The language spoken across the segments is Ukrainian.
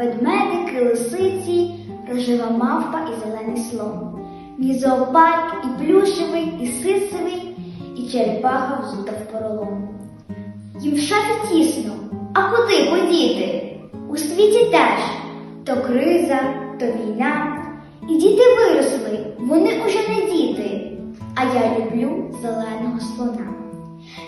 ведмедики, лисиці, рожева мавпа і зелений слон. Мій і плюшевий, і сисовий, і черепаха взута в поролон. Їм в шафі тісно, а куди подіти? У світі теж то криза, то війна. І діти виросли, вони уже не діти. А я люблю зеленого слона.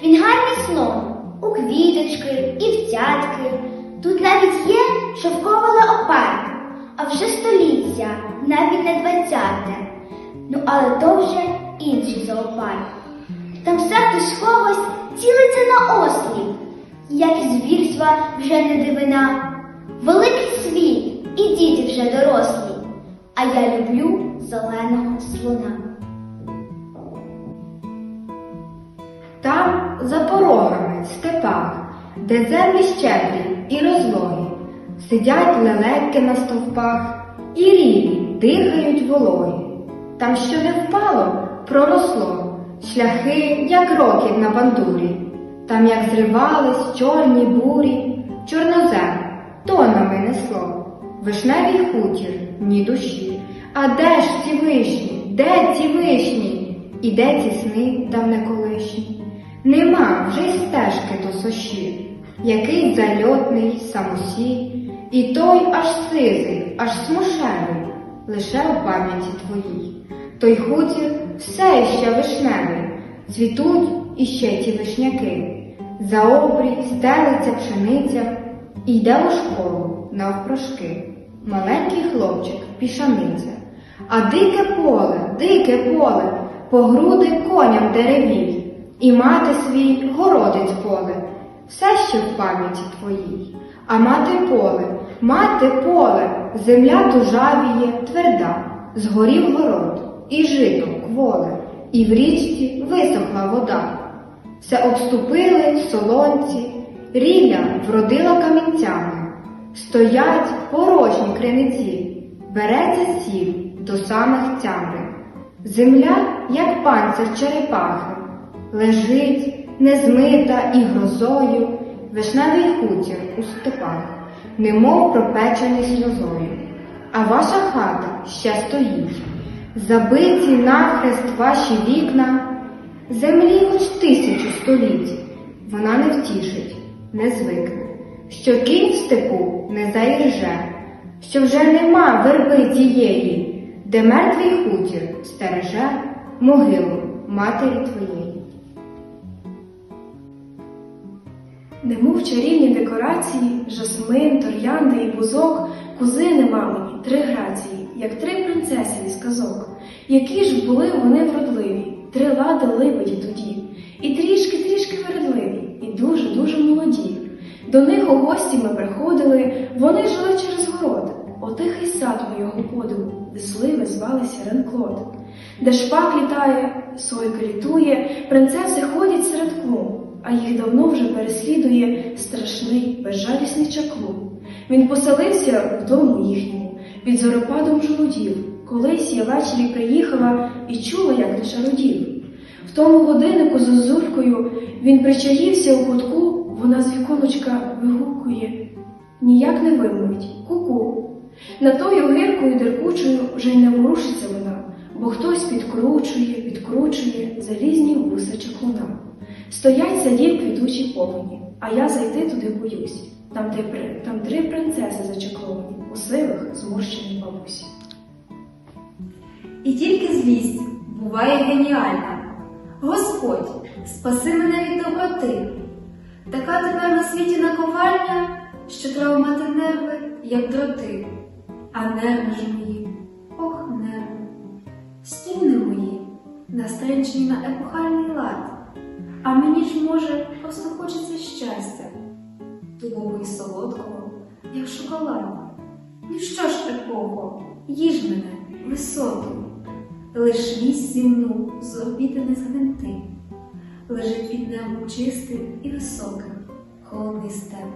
Він гарний слон, у квіточки і в цятки. Тут навіть є шовковий леопард, а вже століття, навіть не двадцяте. Ну, але то вже інший зоопарк. Там хтось когось цілиться на осліп. Як і звірства вже не дивина. Великий світ, і діти вже дорослі. А я люблю зеленого слона. Там, за порогами, степах, де землі щедрі і розлогі, сидять лелеки на стовпах і рівні дихають вологі. Там, що не впало, проросло, шляхи, як років на бандурі, там, як зривались чорні бурі, чорнозем тонами несло, вишневий хутір, ні душі. А де ж ці вишні? Де ці вишні? І де ці сни давне колишні? Нема вже й стежки до соші, який зальотний самосі, і той аж сизий, аж смушевий, лише у пам'яті твоїй. Той хутір все іще вишневий, цвітуть іще ті вишняки. За обрій стелиться пшениця, йде у школу навпрошки. Маленький хлопчик пішаниця. А дике поле, дике поле, по груди коням деревій, і мати свій городить поле, все ще в пам'яті твоїй. А мати поле, мати поле, земля тужавіє, тверда, згорів город, і жито кволе, і в річці висохла вода. Все обступили солонці, рілля вродила камінцями, стоять порожні криниці, береться сіль до самих тямри. Земля, як панцир черепахи, лежить незмита і грозою, вишневий хутір у степах, немов пропечений сльозою. А ваша хата ще стоїть, забиті навхрест ваші вікна, землі хоч тисячу століть, вона не втішить, не звикне, що кінь в степу не заірже, що вже нема верби тієї, де мертвий хутір стереже могилу матері твоєї. Немов чарівні декорації, жасмин, троянди і бузок, кузини мамині, три грації, як три принцеси із казок. Які ж були вони вродливі, три лади либеді тоді, і трішки-трішки вередливі, і дуже-дуже молоді. До них у гості ми приходили, вони жили через город, о тихий сад моєго подиву, де сливи звалися Ренклод, де шпак літає, сойка літує, принцеси ходять серед клумб а їх давно вже переслідує страшний, безжалісний чаклун. Він поселився в дому їхньому під зоропадом жолудів. Колись я ввечері приїхала і чула, як не шародів. В тому годиннику з озуркою він причаївся у кутку, вона з віконочка вигукує. Ніяк не вимовить ку-ку. На тою гиркою деркучою вже й не ворушиться вона, бо хтось підкручує, підкручує залізні вуса чаклуна. Стоять садів квітучі повені, а я зайти туди боюсь. Там, де, там три принцеси зачакловані, у сивих зморщені бабусі. І тільки злість буває геніальна. Господь, спаси мене від доброти. Така тепер на світі наковальня, що треба мати нерви, як дроти. А нерви ж мої, настренчені на епохальний лад. А мені ж, може, просто хочеться щастя, тугого і солодкого, як шоколад. Ну що ж такого, їж мене, висоту, лиш вісь зімну з орбіти не згвинти, лежить під небом чистим і високим, холодний степ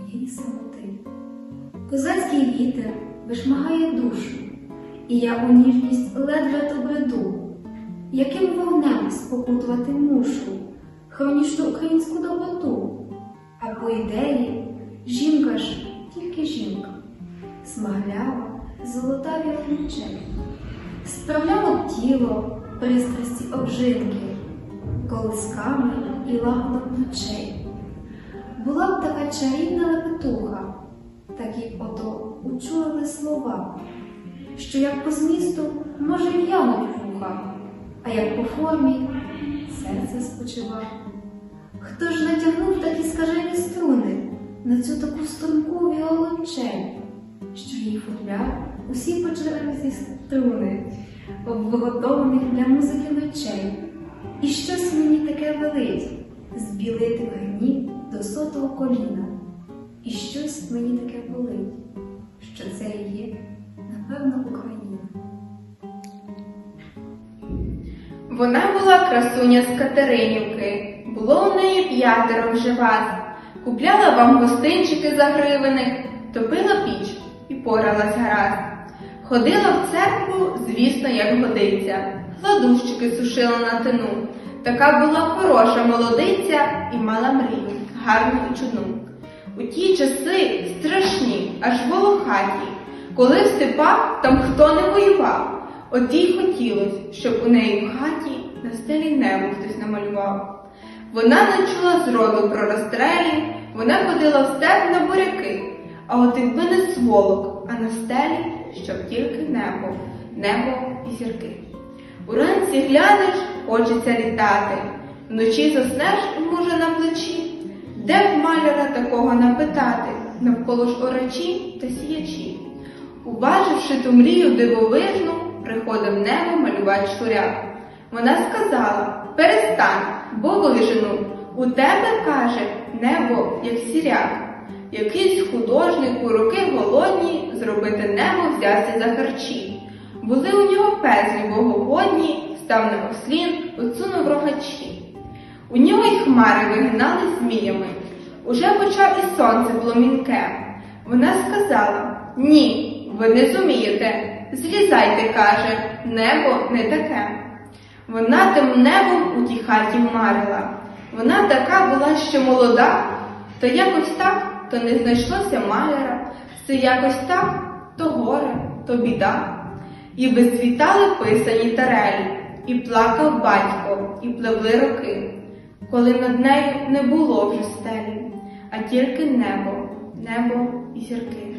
моєї самоти. Козацький вітер вишмагає душу, і я у ніжність ледве яким вогнем спокутувати мушу хронічну українську доброту, а по ідеї жінка ж тільки жінка, ночей. Справляло тіло, пристрасті обжинки, колисками і лагодом ночей. Була б така чарівна лепетуха, такі ото учули слова, що як по змісту може в'януть як по формі серце спочива. Хто ж натягнув такі скажені струни на цю таку струнку віолончель, що її футляр усі почереві струни, обвиготованих для музики ночей, і щось мені таке велить збілити в гнів до сотого коліна, і щось мені таке болить, що це є, напевно, Україна. Вона була красуня з Катеринівки, було у неї п'ятеро вже вас. Купляла вам гостинчики за гривенник, топила піч і поралась гаразд. Ходила в церкву, звісно, як годиться, гладущики сушила на тину. Така була хороша молодиця і мала мрію, гарну і чудну. У ті часи страшні, аж волохаті, коли в степах там хто не воював. От їй хотілось, щоб у неї в хаті на стелі небо хтось намалював. Вона не чула зроду про розстрелі, вона ходила в степ на буряки, а от якби не сволок, а на стелі, щоб тільки небо, небо і зірки. Уранці глянеш, хочеться літати, вночі заснеш, може, на плечі. Де б маляра такого напитати, навколо ж орачі та сіячі. Убачивши ту мрію дивовижну, приходив небо малювати шуряк. Вона сказала: перестань, бо вижену. У тебе, каже, небо, як сіряк. Якийсь художник у роки голодні зробити небо взявся за харчі. Були у нього пезлі богогодні, став на ослін, отсунув рогачі. У нього й хмари вигинали зміями. Уже почав і сонце пломінке. Вона сказала: Ні, ви не зумієте. Злізайте, каже, небо не таке. Вона тим небом у тій хаті марила. Вона така була ще молода, то якось так, то не знайшлося маляра, все якось так, то горе, то біда. І висвітали писані тарелі, і плакав батько, і пливли роки, коли над нею не було вже стелі, а тільки небо, небо і зірки.